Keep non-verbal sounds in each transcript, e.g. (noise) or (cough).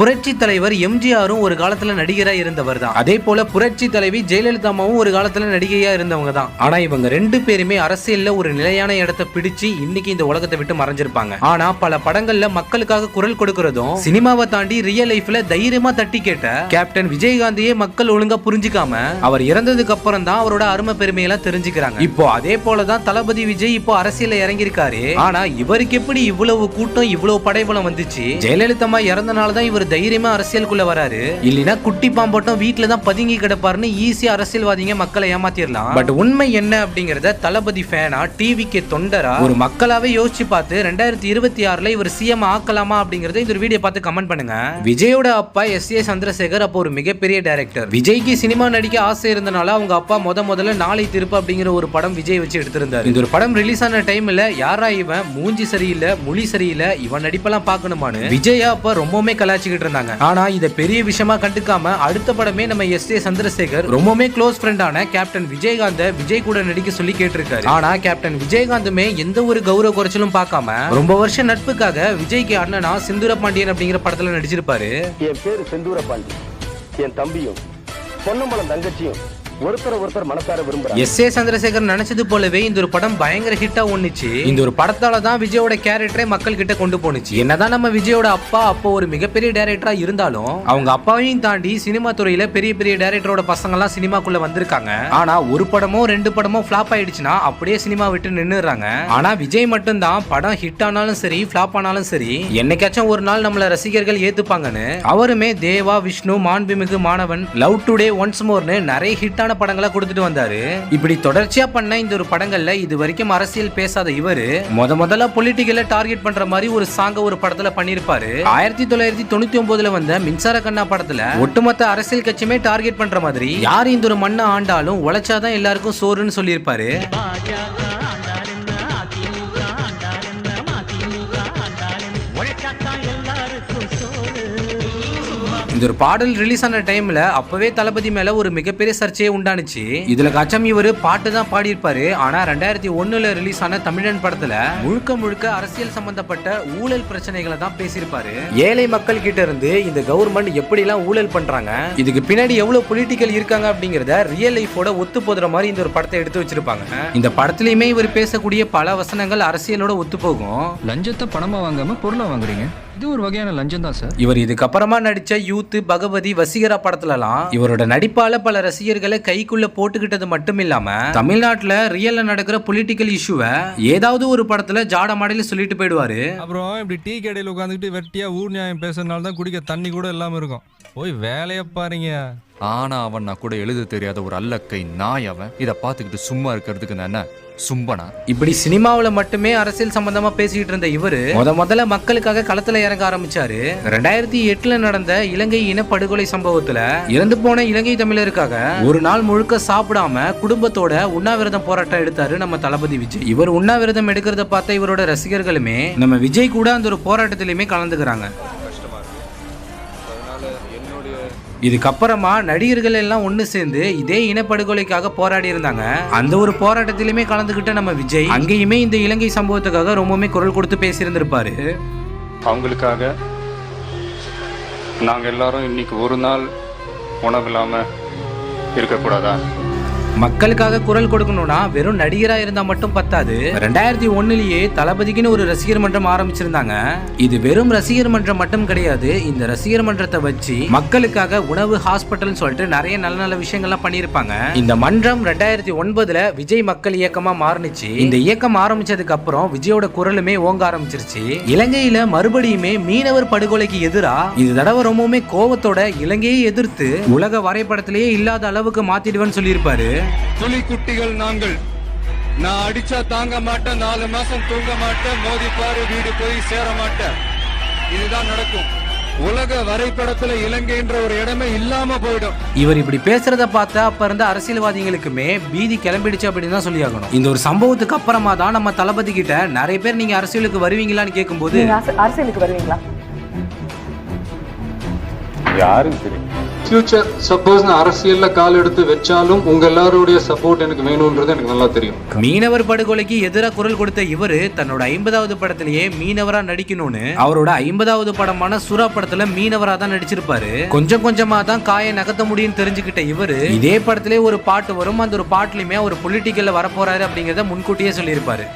புரட்சி தலைவர் எம்ஜிஆரும் ஒரு காலத்துல நடிகரா இருந்தவர் தான் அதே போல புரட்சி தலைவி ஜெயலலிதா அம்மாவும் ஒரு காலத்துல நடிகையா இருந்தவங்க தான் ஆனா இவங்க ரெண்டு பேருமே அரசியல்ல ஒரு நிலையான இடத்தை பிடிச்சு இன்னைக்கு இந்த உலகத்தை விட்டு மறைஞ்சிருப்பாங்க. ஆனா பல படங்கள்ல மக்களுக்காக குரல் கொடுக்கறதும் சினிமாவை தாண்டி ரியல் லைஃப்ல தைரியமா தட்டி கேட்ட கேப்டன் விஜயகாந்தையே மக்கள் ஒழுங்கா புரிஞ்சுக்காம அவர் இறந்ததுக்கு அப்புறம் தான் அவரோட அருமை பெருமையெல்லாம் தெரிஞ்சுக்கிறாங்க. இப்போ அதே போலதான் தளபதி விஜய் இப்போ அரசியல இறங்கியிருக்காரு. ஆனா இவருக்கு எப்படி இவ்வளவு கூட்டம் இவ்வளவு படைபலம் வந்துச்சு? ஜெயலலிதா இறந்தனால தான் இவர் தைரியமா அரசியலுக்குள்ள வராரு. இல்லைன்னா குட்டி பாம்போட்டம் வீட்டுல தான் பதுங்கி கிடப்பாருன்னு ஈஸியா அரசியல்வாதிங்க மக்களை ஏமாத்திரலாம். பட் உண்மை என்ன அப்படிங்கறத தளபதி ஃபேனா டிவிக்கு தொண்டரா ஒரு மக்களாவே யோசிச்சு பார்த்து ரெண்டாயிரத்தி இருபத்தி ஆறுல இவர் சிஎம் ஆக்கலாமா அப்படிங்கறத இந்த ஒரு வீடியோ பார்த்து கமெண்ட் பண்ணுங்க. விஜயோட அப்பா எஸ் ஏ சந்திரசேகர் அப்போ ஒரு மிகப்பெரிய டைரக்டர் விஜய்க்கு சினிமா நடிக்க ஆசை இருந்தனால அவங்க அப்பா முத முதல்ல நாளை திருப்பு அப்படிங்கிற ஒரு படம் விஜய் வச்சு எடுத்திருந்தாரு. இந்த ஒரு படம் ரிலீஸ் ஆன டைம்ல யாரா இவன்? மூஞ்சி சரியில்லை மொழி சரியில்லை இவன் நடிப்பெல்லாம் பார்க்கணுமான்னு. விஜயா அப்ப ரொம்பவுமே கலாச்சிக்கிட்டு இருந்தாங்க ஆனா இத பெரிய விஷயமா கண்டுக்காம அடுத்த படமே நம்ம எஸ் ஏ சந்திரசேகர் ரொம்பவுமே க்ளோஸ் ஃப்ரெண்டான கேப்டன் விஜயகாந்த விஜய் கூட நடிக்க சொல்லி கேட்டிருக்காரு. ஆனா கேப்டன் விஜயகாந்துமே எந்த ஒரு கௌரவ குறைச்சலும் பார்க்காம ரொம்ப வருஷம் நட்புக்காக விஜய்க்கு அண்ணனா சிந்துர பாண்டியன் அப்படிங்கிற படத்துல நடிச்சிருப்பாரு. என் பேரு செந்தூர பாண்டியன் என் தம்பியும் பொன்னம்பலம் தங்கச்சியும் ஒருத்தர் ஒருத்தர் மனசார விரும்புறாங்க. எஸ் ஏ சந்திரசேகர் நினைச்சது போலவே இந்த ஒரு படம் பயங்கர ஹிட்டா ஒண்ணுச்சு இந்த ஒரு படத்தால தான் விஜயோட கேரக்டரை மக்கள் கிட்ட கொண்டு போனுச்சு என்னதான் நம்ம விஜயோட அப்பா அப்போ ஒரு மிகப்பெரிய டேரக்டரா இருந்தாலும் அவங்க அப்பாவையும் தாண்டி சினிமா துறையில பெரிய பெரிய டேரக்டரோட பசங்க எல்லாம் சினிமாக்குள்ள வந்திருக்காங்க. ஆனா ஒரு படமோ ரெண்டு படமோ ஃபிளாப் ஆயிடுச்சுன்னா அப்படியே சினிமா விட்டு நின்னுறாங்க ஆனா விஜய் மட்டும்தான் படம் ஹிட் ஆனாலும் சரி ஃபிளாப் ஆனாலும் சரி என்னைக்காச்சும் ஒரு நாள் நம்மள ரசிகர்கள் ஏத்துப்பாங்கன்னு அவருமே தேவா விஷ்ணு மாண்புமிகு மாணவன் லவ் டுடே ஒன்ஸ் மோர்னு நிறைய ஹிட்டான படங்களை கொடுத்துட்டு வந்தாரு. இப்படி தொடர்ச்சியா பண்ண இந்த ஒரு படங்கள்ல இது வரைக்கும் அரசியல் பேசாத இவரு முத முதல்ல பொலிட்டிக்கல டார்கெட் பண்ற மாதிரி ஒரு சாங்க ஒரு படத்துல பண்ணிருப்பாரு ஆயிரத்தி தொள்ளாயிரத்தி தொண்ணூத்தி ஒன்பதுல வந்த மின்சார கண்ணா படத்துல ஒட்டுமொத்த அரசியல் கட்சியுமே டார்கெட் பண்ற மாதிரி யார் இந்த ஒரு மண்ணை ஆண்டாலும் உழைச்சாதான் எல்லாருக்கும் சோறுன்னு சொல்லியிருப்பாரு. இந்த ஒரு பாடல் ரிலீஸ் ஆன டைம்ல அப்பவே தளபதி மேல ஒரு மிகப்பெரிய சர்ச்சையே உண்டானுச்சு. இதுல கச்சம் இவர் பாட்டு தான் பாடியிருப்பாரு. ஆனா ரெண்டாயிரத்தி ஒண்ணுல ரிலீஸ் ஆன தமிழன் படத்துல முழுக்க முழுக்க அரசியல் சம்பந்தப்பட்ட ஊழல் பிரச்சனைகளை தான் பேசியிருப்பாரு. ஏழை மக்கள் கிட்ட இருந்து இந்த கவர்மெண்ட் எப்படி எல்லாம் ஊழல் பண்றாங்க இதுக்கு பின்னாடி எவ்வளவு பொலிட்டிக்கல் இருக்காங்க அப்படிங்கறத ரியல் லைஃபோட ஒத்து போதுற மாதிரி இந்த ஒரு படத்தை எடுத்து வச்சிருப்பாங்க. இந்த படத்துலயுமே இவர் பேசக்கூடிய பல வசனங்கள் அரசியலோட ஒத்து போகும். லஞ்சத்தை பணமா வாங்காம பொருளை வாங்குறீங்க? இது ஒரு வகையான லஞ்சம் தான் சார். இவர் இதுக்கப்புறமா நடிச்ச யூத் பகவதி வசீகரா படத்துலலாம் இவரோட நடிப்பால பல ரசிகர்களை கைக்குள்ள போட்டுக்கிட்டது மட்டும் இல்லாம தமிழ்நாட்டுல ரியல்ல நடக்கிற பொலிட்டிக்கல் இஷ்யூவை ஏதாவது ஒரு படத்துல ஜாட மாடல சொல்லிட்டு போயிடுவாரு. அப்புறம் இப்படி டீ கடையில் உட்காந்துக்கிட்டு வெட்டியா ஊர் நியாயம் பேசுறதுனால தான் குடிக்க தண்ணி கூட இல்லாம இருக்கும். போய் வேலையை பாருங்க. ஆனா அவன் நான் கூட எழுத தெரியாத ஒரு அல்லக்கை நாய் அவன். இதை பார்த்துக்கிட்டு சும்மா இருக்கிறதுக்கு நான் என்ன? சும்பனா. இப்படி சினிமாவில் மட்டுமே அரசியல் சம்பந்தமா பேசிக்கிட்டு இருந்த இவரு முத முதல்ல மக்களுக்காக களத்துல இறங்க ஆரம்பிச்சாரு. ரெண்டாயிரத்தி எட்டுல நடந்த இலங்கை இனப்படுகொலை சம்பவத்துல இறந்து போன இலங்கை தமிழருக்காக ஒரு நாள் முழுக்க சாப்பிடாம குடும்பத்தோட உண்ணாவிரதம் போராட்டம் எடுத்தாரு நம்ம தளபதி விஜய். இவர் உண்ணாவிரதம் எடுக்கிறத பார்த்த இவரோட ரசிகர்களுமே நம்ம விஜய் கூட அந்த ஒரு போராட்டத்திலுமே கலந்துக்கிறாங்க. இதுக்கப்புறமா நடிகர்கள் எல்லாம் ஒன்று சேர்ந்து இதே இனப்படுகொலைக்காக போராடி இருந்தாங்க. அந்த ஒரு போராட்டத்திலுமே கலந்துகிட்ட நம்ம விஜய் அங்கேயுமே இந்த இலங்கை சம்பவத்துக்காக ரொம்பவுமே குரல் கொடுத்து பேசியிருந்திருப்பாரு. அவங்களுக்காக நாங்கள் எல்லாரும் இன்னைக்கு ஒரு நாள் உணவு இல்லாமல் இருக்கக்கூடாதா? மக்களுக்காக குரல் கொடுக்கணும்னா வெறும் நடிகரா இருந்தா மட்டும் பத்தாது. ரெண்டாயிரத்தி ஒன்னுலயே தளபதிக்குன்னு ஒரு ரசிகர் மன்றம் ஆரம்பிச்சிருந்தாங்க. இது வெறும் ரசிகர் மன்றம் மட்டும் கிடையாது. இந்த ரசிகர் மன்றத்தை வச்சு மக்களுக்காக உணவு ஹாஸ்பிட்டல் சொல்லிட்டு நிறைய நல்ல நல்ல விஷயங்கள்லாம் பண்ணியிருப்பாங்க. இந்த மன்றம் ரெண்டாயிரத்தி ஒன்பதுல விஜய் மக்கள் இயக்கமா மாறுனுச்சு. இந்த இயக்கம் ஆரம்பிச்சதுக்கு அப்புறம் விஜயோட குரலுமே ஓங்க ஆரம்பிச்சிருச்சு. இலங்கையில மறுபடியுமே மீனவர் படுகொலைக்கு எதிரா இது தடவை ரொம்பவுமே கோவத்தோட இலங்கையை எதிர்த்து உலக வரைபடத்திலேயே இல்லாத அளவுக்கு மாத்திடுவேன்னு சொல்லியிருப்பாரு. புலிக்குட்டிகள் நாங்கள். நான் அடிச்சா தாங்க மாட்டேன் நாலு மாசம் தூங்க மாட்டேன் மோதி பாரு வீடு போய் சேர மாட்டேன். இதுதான் நடக்கும். உலக வரைபடத்துல இலங்கைன்ற ஒரு இடமே இல்லாம போயிடும். இவர் இப்படி பேசுறத பார்த்தா அப்ப இருந்த அரசியல்வாதிகளுக்குமே பீதி கிளம்பிடுச்சு அப்படின்னு தான் சொல்லி ஆகணும் இந்த ஒரு சம்பவத்துக்கு அப்புறமா தான் நம்ம தளபதி கிட்ட நிறைய பேர் நீங்க அரசியலுக்கு வருவீங்களான்னு கேட்கும்போது அரசியலுக்கு வருவீங்களா? யாரும் தெரியும். ஃபியூச்சர் சப்போஸ் நான் அரசியல்ல கால் எடுத்து வச்சாலும் உங்க எல்லாருடைய சப்போர்ட் எனக்கு வேணும்ன்றது எனக்கு நல்லா தெரியும். மீனவர் படுகொலைக்கு எதிராக குரல் கொடுத்த இவரு தன்னோட ஐம்பதாவது படத்திலேயே மீனவரா நடிக்கணும்னு. அவரோட ஐம்பதாவது படமான சுறா படத்துல மீனவரா தான் நடிச்சிருப்பாரு. கொஞ்சம் கொஞ்சமா தான் காயை நகர்த்த முடியும்னு தெரிஞ்சுக்கிட்ட இவரு இதே படத்திலே ஒரு பாட்டு வரும். அந்த ஒரு பாட்டுலயுமே ஒரு பொலிட்டிக்கல்ல வரப்போறாரு அப்படிங்கறத முன்கூட்டியே சொல்லியிருப்பாரு.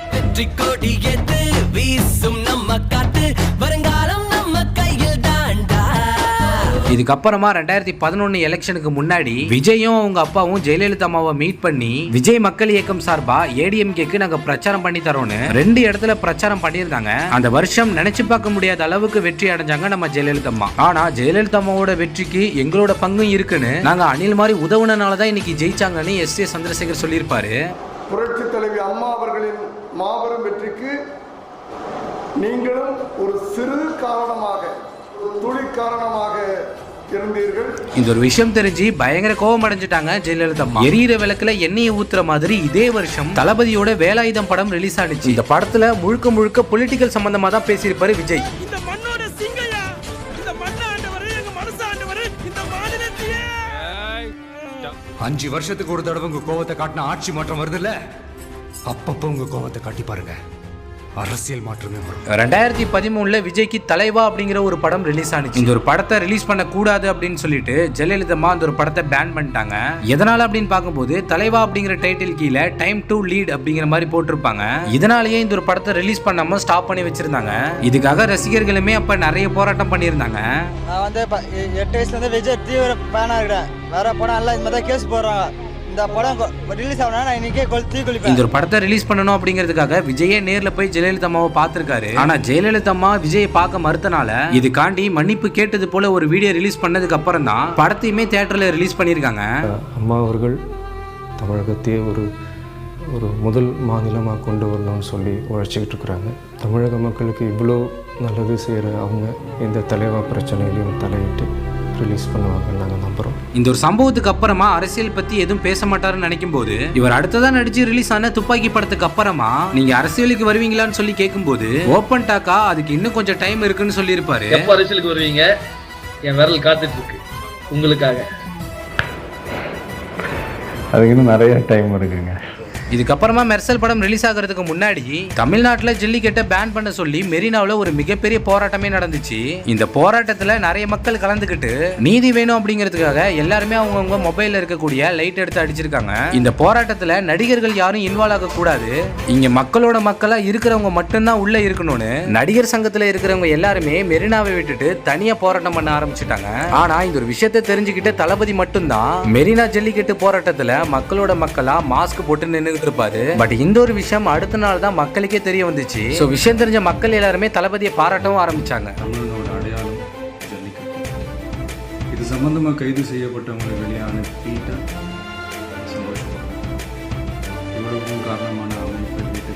இதுக்கப்புறமா ரெண்டாயிரத்தி பதினொன்னு எலெக்ஷனுக்கு முன்னாடி விஜயும் அவங்க அப்பாவும் ஜெயலலிதா அம்மாவை மீட் பண்ணி விஜய் மக்கள் இயக்கம் சார்பா ஏடிஎம்கேக்கு நாங்க பிரச்சாரம் பண்ணி தரோம்னு ரெண்டு இடத்துல பிரச்சாரம் பண்ணியிருந்தாங்க. அந்த வருஷம் நினைச்சு பார்க்க முடியாத அளவுக்கு வெற்றி அடைஞ்சாங்க நம்ம ஜெயலலிதா அம்மா. ஆனா ஜெயலலிதா அம்மாவோட வெற்றிக்கு எங்களோட பங்கும் இருக்குன்னு நாங்க அணில் மாதிரி உதவுனனால தான் இன்னைக்கு ஜெயிச்சாங்கன்னு எஸ் ஏ சந்திரசேகர் சொல்லியிருப்பாரு. புரட்சி தலைவி அம்மா அவர்களின் மாபெரும் வெற்றிக்கு நீங்களும் ஒரு சிறு காரணமாக ஒரு துளி காரணமாக இந்த ஒரு விஷயம் தெரிஞ்சு பயங்கர கோபம் அடைஞ்சிட்டாங்க ஜெயலலிதா அம்மா. எரியிற விளக்குல எண்ணெயை ஊத்துற மாதிரி இதே வருஷம் தளபதியோட வேலாயுதம் படம் ரிலீஸ் ஆனிச்சு. இந்த படத்துல முழுக்க முழுக்க பொலிட்டிக்கல் சம்பந்தமா தான் பேசியிருப்பாரு விஜய். அஞ்சு வருஷத்துக்கு ஒரு தடவை உங்க கோவத்தை காட்டின ஆட்சி மாற்றம் வருதுல்ல? அப்பப்போ உங்க கோவத்தை காட்டி பாருங்க. அரசியல் மாற்றமே வரும். ரெண்டாயிரத்தி பதிமூணுல விஜய்க்கு தலைவா அப்படிங்கிற ஒரு படம் ரிலீஸ் ஆனிச்சு. இந்த ஒரு படத்தை ரிலீஸ் பண்ண கூடாது அப்படின்னு சொல்லிட்டு ஜெயலலிதா அந்த ஒரு படத்தை பேன் பண்ணிட்டாங்க. எதனால அப்படின்னு பார்க்கும்போது தலைவா அப்படிங்கிற டைட்டில் கீழே டைம் டு லீட் அப்படிங்கிற மாதிரி போட்டிருப்பாங்க. இதனாலேயே இந்த ஒரு படத்தை ரிலீஸ் பண்ணாம ஸ்டாப் பண்ணி வச்சிருந்தாங்க. இதுக்காக ரசிகர்களுமே அப்ப நிறைய போராட்டம் பண்ணியிருந்தாங்க. நான் வந்து எட்டு வயசுல இருந்து விஜய் தீவிர ஃபேனா இருக்கிறேன். வேற படம் எல்லாம் இந்த மாதிரி தான் கேஸ் போடுறாங்க. இந்த படம் ரிலீஸ் ஆகணும்னா நான் இன்னைக்கே கொல் தீ குளிப்பேன் இந்த ஒரு படத்தை ரிலீஸ் பண்ணணும் அப்படிங்கிறதுக்காக விஜயே நேர்ல போய் ஜெயலலிதா அம்மாவை பார்த்திருக்காரு. ஆனா ஜெயலலிதா அம்மா விஜயை பார்க்க மறுத்தனால இதுக்காண்டி மன்னிப்பு கேட்டது போல ஒரு வீடியோ ரிலீஸ் பண்ணதுக்கு அப்புறம் தான் படத்தையுமே தியேட்டர்ல ரிலீஸ் பண்ணியிருக்காங்க. அம்மா அவர்கள் தமிழகத்தையே ஒரு ஒரு முதல் மாநிலமாக கொண்டு வரணும்னு சொல்லி உழைச்சிக்கிட்டு இருக்கிறாங்க. தமிழக மக்களுக்கு இவ்வளோ நல்லது செய்கிற அவங்க இந்த தலைவா பிரச்சனையிலையும் தலையிட்டு ரிலீஸ் பண்ணுவாங்கன்னு நாங்கள் நம்புகிறோம் இந்த ஒரு சம்பவத்துக்கு அப்புறமா அரசியல் பத்தி எதுவும் பேச மாட்டாருன்னு நினைக்கும் போது இவர் அடுத்ததா நடிச்சு ரிலீஸ் ஆன துப்பாக்கி படத்துக்கு அப்புறமா நீங்க அரசியலுக்கு வருவீங்களான்னு சொல்லி கேட்கும்போது ஓப்பன் டாக்கா அதுக்கு இன்னும் கொஞ்சம் டைம் இருக்குன்னு சொல்லியிருப்பாரு. எப்ப அரசியலுக்கு வருவீங்க? என் விரல் காத்துட்டு இருக்கு உங்களுக்காக. அதுக்கு இன்னும் நிறைய டைம் இருக்குங்க. இதுக்கப்புறமா மெர்சல் படம் ரிலீஸ் ஆகிறதுக்கு முன்னாடி தமிழ்நாட்டில் ஜல்லிக்கட்டை பேன் பண்ண சொல்லி மெரினாவில் ஒரு மிகப்பெரிய போராட்டமே நடந்துச்சு. இந்த போராட்டத்தில் நிறைய மக்கள் கலந்துக்கிட்டு நீதி வேணும் அப்படிங்கிறதுக்காக எல்லாருமே அவங்கவுங்க மொபைலில் இருக்கக்கூடிய லைட் எடுத்து அடிச்சிருக்காங்க. இந்த போராட்டத்தில் நடிகர்கள் யாரும் இன்வால்வ் ஆகக்கூடாது இங்கே மக்களோட மக்களாக இருக்கிறவங்க மட்டும்தான் உள்ளே இருக்கணும்னு நடிகர் சங்கத்தில் இருக்கிறவங்க எல்லாருமே மெரினாவை விட்டுட்டு தனியாக போராட்டம் பண்ண ஆரம்பிச்சிட்டாங்க. ஆனால் இந்த ஒரு விஷயத்தை தெரிஞ்சுக்கிட்ட தளபதி மட்டும்தான் மெரினா ஜல்லிக்கட்டு போராட்டத்தில் மக்களோட மக்களாக மாஸ்க் போட்டு நின்றுட்டு இருப்பாரு பட் இந்த ஒரு விஷயம் அடுத்த நாள் தான் மக்களுக்கே தெரிய வந்துச்சு. சோ விஷயம் தெரிஞ்ச மக்கள் எல்லாருமே தளபதியை பாராட்டவும் ஆரம்பிச்சாங்க. தமிழனோட அடையாளம் ஜல்லிக்கட்டு. இது சம்பந்தமாக கைது செய்யப்பட்டவங்களை வெளியே அனுப்பிட்டா சந்தோஷப்படுறேன் இவ்வளவுக்கும் காரணமான அமைப்பை வீட்டுக்கு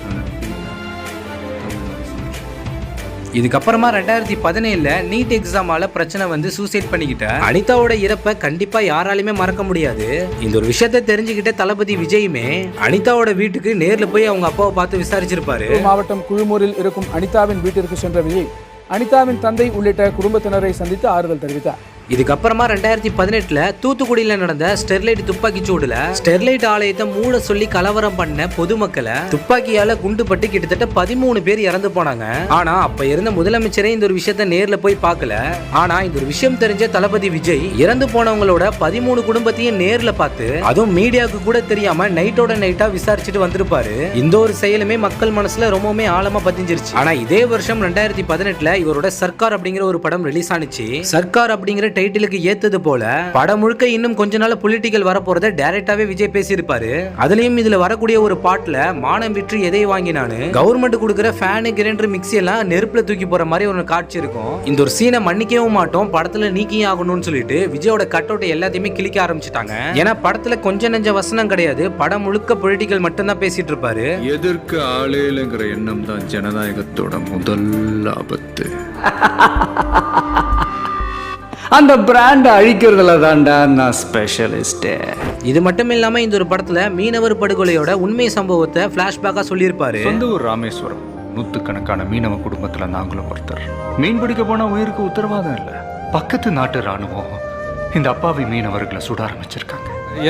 இதுக்கப்புறமா ரெண்டாயிரத்தி பதினேழுல நீட் எக்ஸாமால பிரச்சனை வந்து சூசைட் பண்ணிக்கிட்ட. அனிதாவோட இறப்பை கண்டிப்பா யாராலையுமே மறக்க முடியாது. இந்த ஒரு விஷயத்த தெரிஞ்சுக்கிட்ட தளபதி விஜயுமே அனிதாவோட வீட்டுக்கு நேர்ல போய் அவங்க அப்பாவை பார்த்து விசாரிச்சிருப்பாரு. மாவட்டம் குழுமூரில் இருக்கும் அனிதாவின் வீட்டிற்கு சென்ற விஜய் அனிதாவின் தந்தை உள்ளிட்ட குடும்பத்தினரை சந்தித்து ஆறுதல் தெரிவித்தார். இதுக்கப்புறமா ரெண்டாயிரத்தி பதினெட்டுல தூத்துக்குடியில நடந்த ஸ்டெர்லைட் துப்பாக்கி சூடுல ஸ்டெர்லைட் ஆலயத்தை மூட சொல்லி கலவரம் பண்ண பொதுமக்களை துப்பாக்கியால குண்டுபட்டு கிட்டத்தட்ட பதிமூணு பேர் இறந்து போனாங்க. ஆனா அப்ப இருந்த முதலமைச்சரே இந்த ஒரு விஷயத்த நேர்ல போய் பார்க்கல. ஆனா இந்த ஒரு விஷயம் தெரிஞ்ச தளபதி விஜய் இறந்து போனவங்களோட பதிமூணு குடும்பத்தையும் நேர்ல பார்த்து அதுவும் மீடியாவுக்கு கூட தெரியாம நைட்டோட நைட்டா விசாரிச்சுட்டு வந்திருப்பாரு. இந்த ஒரு செயலுமே மக்கள் மனசுல ரொம்பவுமே ஆழமா பதிஞ்சிருச்சு. ஆனா இதே வருஷம் ரெண்டாயிரத்தி பதினெட்டுல இவரோட சர்க்கார் அப்படிங்கிற ஒரு படம் ரிலீஸ் ஆனிச்சு. சர்க்கார் அப்படிங்கிற டைட்டிலுக்கு ஏத்தது போல படம் முழுக்க இன்னும் கொஞ்ச நாள் பொலிட்டிக்கல் வரப்போறத டைரக்டாவே விஜய் பேசியிருப்பாரு. அதுலயும் இதுல வரக்கூடிய ஒரு பாட்டுல மானம் விற்று எதை வாங்கினானு? கவர்மெண்ட் கொடுக்குற ஃபேனு கிரைண்டர் மிக்சி எல்லாம் நெருப்புல தூக்கி போற மாதிரி ஒரு காட்சி இருக்கும். இந்த ஒரு சீனை மன்னிக்கவும் மாட்டோம் படத்துல நீக்கியும் ஆகணும்னு சொல்லிட்டு விஜயோட கட் அவுட் எல்லாத்தையுமே கிளிக்க ஆரம்பிச்சிட்டாங்க. ஏன்னா படத்துல கொஞ்ச நெஞ்ச வசனம் கிடையாது. படம் முழுக்க பொலிட்டிக்கல் மட்டும்தான் பேசிட்டு இருப்பாரு. எதிர்க்க ஆளேலங்கிற எண்ணம் தான் ஜனநாயகத்தோட முதல் ஆபத்து. (laughs) அந்த பிராண்டை அழிக்கிறதுல தான்டா நான் ஸ்பெஷலிஸ்ட்டு இது மட்டும் இல்லாம இந்த ஒரு படத்துல மீனவர் படுகொலையோட உண்மை சம்பவத்தை பிளாஷ்பேக்கா சொல்லியிருப்பாரு. சொந்த ஊர் ராமேஸ்வரம். நூத்துக்கணக்கான மீனவ குடும்பத்துல நாங்களும் ஒருத்தர். மீன் பிடிக்க போனா உயிருக்கு உத்தரவாதம் இல்ல. பக்கத்து நாட்டு ராணுவம் இந்த அப்பாவி மீனவர்களை சுட ஆரம்பிச்சிருக்காங்க.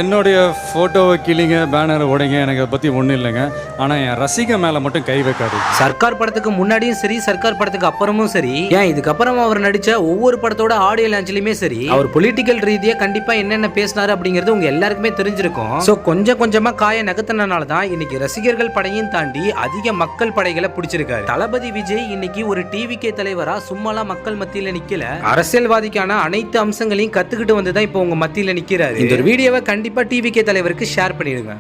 என்னுடைய ஃபோட்டோவை கிளிங்க பேனரை உடைங்க எனக்கு அதை பற்றி ஒன்றும் இல்லைங்க. ஆனால் என் ரசிக மேலே மட்டும் கை வைக்காது சர்க்கார் படத்துக்கு முன்னாடியும் சரி சர்க்கார் படத்துக்கு அப்புறமும் சரி ஏன் இதுக்கப்புறம் அவர் நடிச்ச ஒவ்வொரு படத்தோட ஆடியோ லான்ச்லயுமே சரி அவர் பொலிட்டிக்கல் ரீதியா கண்டிப்பா என்னென்ன பேசினாரு அப்படிங்கிறது உங்க எல்லாருக்குமே தெரிஞ்சிருக்கும். சோ கொஞ்சம் கொஞ்சமா காய நகர்த்தினால தான் இன்னைக்கு ரசிகர்கள் படையும் தாண்டி அதிக மக்கள் படைகளை பிடிச்சிருக்காரு. தளபதி விஜய் இன்னைக்கு ஒரு டிவிகே தலைவரா சும்மாலாம் மக்கள் மத்தியில நிக்கல. அரசியல்வாதிக்கான அனைத்து அம்சங்களையும் கத்துக்கிட்டு வந்து தான் இப்போ உங்க மத்தியில நிக்கிறாரு. இந்த ஒரு வீடியோவை கண்டிப்பாக டிவிகே தலைவருக்கு ஷேர் பண்ணிடுங்க.